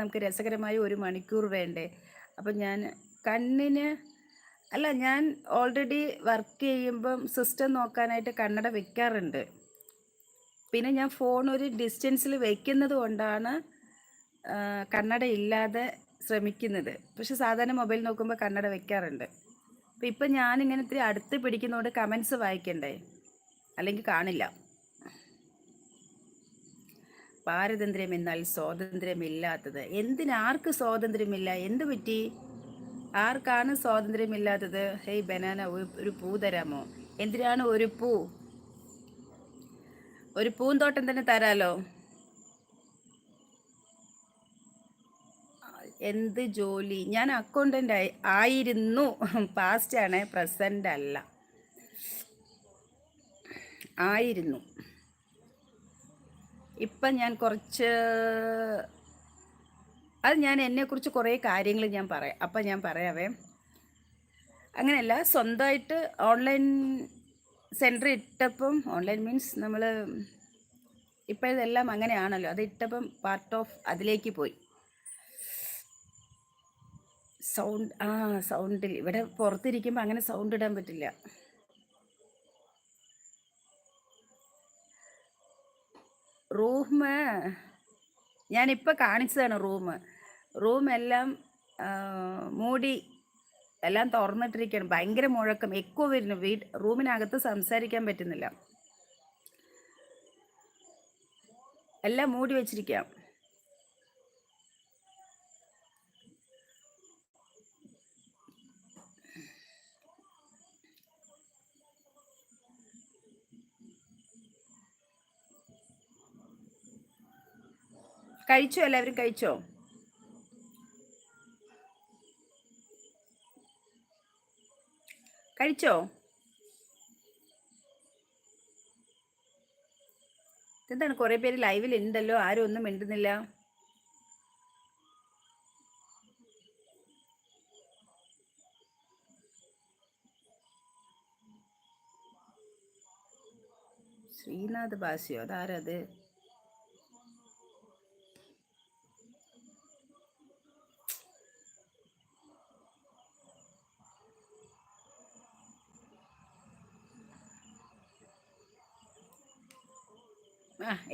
നമുക്ക് രസകരമായ ഒരു മണിക്കൂർ വേണ്ടേ? അപ്പം ഞാൻ കണ്ണിന് അല്ല ഞാൻ ഓൾറെഡി വർക്ക് ചെയ്യുമ്പം സിസ്റ്റം നോക്കാനായിട്ട് കണ്ണട വെക്കാറുണ്ട്. പിന്നെ ഞാൻ ഫോൺ ഒരു ഡിസ്റ്റൻസിൽ വെക്കുന്നത് കൊണ്ടാണ് കണ്ണട ഇല്ലാതെ ശ്രമിക്കുന്നത്. പക്ഷെ സാധാരണ മൊബൈൽ നോക്കുമ്പോൾ കണ്ണട വെക്കാറുണ്ട്. അപ്പം ഇപ്പം ഞാനിങ്ങനെ ഇത്തിരി അടുത്ത് പിടിക്കുന്നതുകൊണ്ട് കമൻസ് വായിക്കണ്ടേ? അല്ലെങ്കിൽ കാണില്ല. പാരതന്ത്ര്യം എന്നാൽ സ്വാതന്ത്ര്യമില്ലാത്തത്. എന്തിനാർക്ക് സ്വാതന്ത്ര്യമില്ല? എന്ത് പറ്റി? ആർക്കാണ് സ്വാതന്ത്ര്യമില്ലാത്തത്? ഹേയ് ബനാന ഒരു പൂ തരാമോ? എന്തിനാണ് ഒരു പൂ? ഒരു പൂന്തോട്ടം തന്നെ തരാലോ? എന്ത് ജോലി? ഞാൻ അക്കൗണ്ടന്റ് ആയി ആയിരുന്നു. പാസ്റ്റ് ആണ് പ്രസന്റ് അല്ല. ആയിരുന്നു. ഇപ്പം ഞാൻ കുറച്ച് അത് ഞാൻ എന്നെക്കുറിച്ച് കുറേ കാര്യങ്ങൾ ഞാൻ പറയാം. അപ്പം ഞാൻ പറയാവേ. അങ്ങനെയല്ല സ്വന്തമായിട്ട് ഓൺലൈൻ സെന്റർ ഇട്ടപ്പം ഓൺലൈൻ മീൻസ് നമ്മൾ ഇപ്പോഴതെല്ലാം അങ്ങനെയാണല്ലോ. അത് ഇട്ടപ്പം പാർട്ട് ഓഫ് അതിലേക്ക് പോയി. സൗണ്ട് ആ സൗണ്ടിൽ ഇവിടെ പുറത്തിരിക്കുമ്പോൾ അങ്ങനെ സൗണ്ട് ഇടാൻ പറ്റില്ല. റൂം ഞാനിപ്പോൾ കാണിച്ചതാണ് റൂം റൂം എല്ലാം മൂടി എല്ലാം തുറന്നിട്ടിരിക്കുകയാണ് ഭയങ്കര മുഴക്കം. എക്കോ വരുന്നു. വീ റൂമിനകത്ത് സംസാരിക്കാൻ പറ്റുന്നില്ല. എല്ലാം മൂടി വെച്ചിരിക്കാം. കഴിച്ചോ? എല്ലാവരും കഴിച്ചോ? കഴിച്ചോ? എന്താണ് കുറേ പേര് ലൈവിൽ ഉണ്ടല്ലോ. ആരും ഒന്നും മിണ്ടുന്നില്ല. ശ്രീനാഥ് ബാസിയോ? അതാരത്?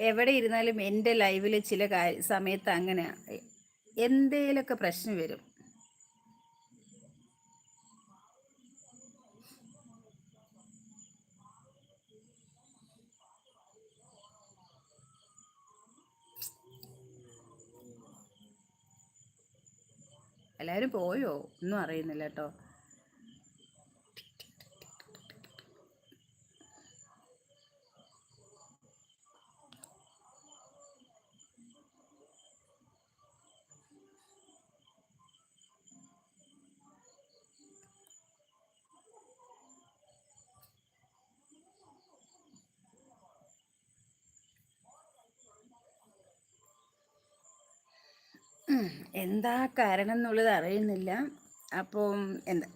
എവിടെ ഇരുന്നാലും എന്റെ ലൈവിൽ ചില കാര്യ സമയത്ത് അങ്ങനെ എന്തേലൊക്കെ പ്രശ്നം വരും. എല്ലാവരും പോയോ? ഒന്നും അറിയുന്നില്ല കേട്ടോ. എന്താ കാരണം എന്നുള്ളത് അറിയുന്നില്ല. അപ്പം എന്താ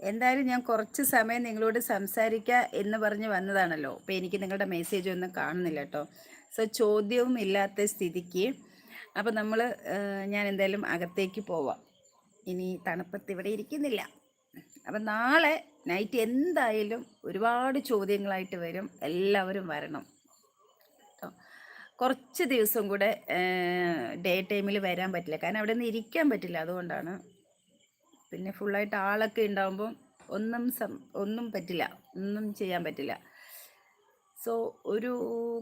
എന്തായാലും ഞാൻ കുറച്ച് സമയം നിങ്ങളോട് സംസാരിക്കുക എന്ന് പറഞ്ഞ് വന്നതാണല്ലോ. അപ്പോൾ എനിക്ക് നിങ്ങളുടെ മെസ്സേജ് ഒന്നും കാണുന്നില്ല കേട്ടോ സോ ചോദ്യവും ഇല്ലാത്ത സ്ഥിതിക്ക് അപ്പോൾ നമ്മൾ ഞാൻ എന്തായാലും അകത്തേക്ക് പോവാം. ഇനി തണുപ്പത്ത് ഇവിടെ ഇരിക്കുന്നില്ല. അപ്പം നാളെ നൈറ്റ് എന്തായാലും ഒരുപാട് ചോദ്യങ്ങളായിട്ട് വരും. എല്ലാവരും വരണം. കുറച്ച് ദിവസം കൂടെ ഡേ ടൈമിൽ വരാൻ പറ്റില്ല. കാരണം അവിടെ നിന്ന് ഇരിക്കാൻ പറ്റില്ല. അതുകൊണ്ടാണ്. പിന്നെ ഫുള്ളായിട്ട് ആളൊക്കെ ഉണ്ടാകുമ്പം ഒന്നും സം ഒന്നും പറ്റില്ല. ഒന്നും ചെയ്യാൻ പറ്റില്ല. സോ ഒരു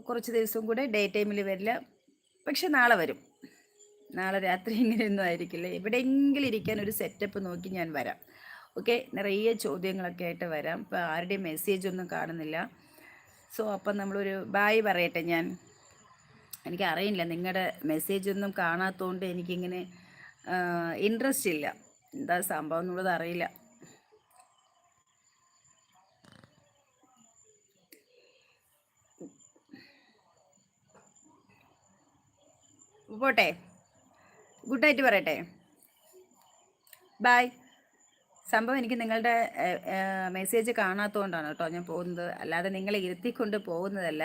കുറച്ച് ദിവസം കൂടെ ഡേ ടൈമിൽ വരില്ല. പക്ഷെ നാളെ വരും. നാളെ രാത്രി ഇങ്ങനെയൊന്നും ആയിരിക്കില്ല. എവിടെയെങ്കിലും ഇരിക്കാൻ ഒരു സെറ്റപ്പ് നോക്കി ഞാൻ വരാം. ഓക്കെ? നിറയെ ചോദ്യങ്ങളൊക്കെ ആയിട്ട് വരാം. ഇപ്പോൾ ആരുടെയും മെസ്സേജ് ഒന്നും കാണുന്നില്ല. സോ അപ്പം നമ്മളൊരു ബായ് പറയട്ടെ ഞാൻ. എനിക്ക് അറിയില്ല നിങ്ങളുടെ മെസ്സേജ് ഒന്നും കാണാത്തതുകൊണ്ട് എനിക്കിങ്ങനെ ഇൻട്രസ്റ്റ് ഇല്ല. എന്താ സംഭവം എന്നുള്ളത് അറിയില്ല. പോട്ടെ. ഗുഡ് നൈറ്റ് പറയട്ടെ. ബായ് സംഭവം എനിക്ക് നിങ്ങളുടെ മെസ്സേജ് കാണാത്തതുകൊണ്ടാണ് കേട്ടോ ഞാൻ പോകുന്നത്. അല്ലാതെ നിങ്ങളെ ഇരുത്തിക്കൊണ്ട് പോകുന്നതല്ല.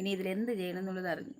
ഇനി ഇതിലെന്ത് ചെയ്യണം എന്നുള്ളത് അറിഞ്ഞു.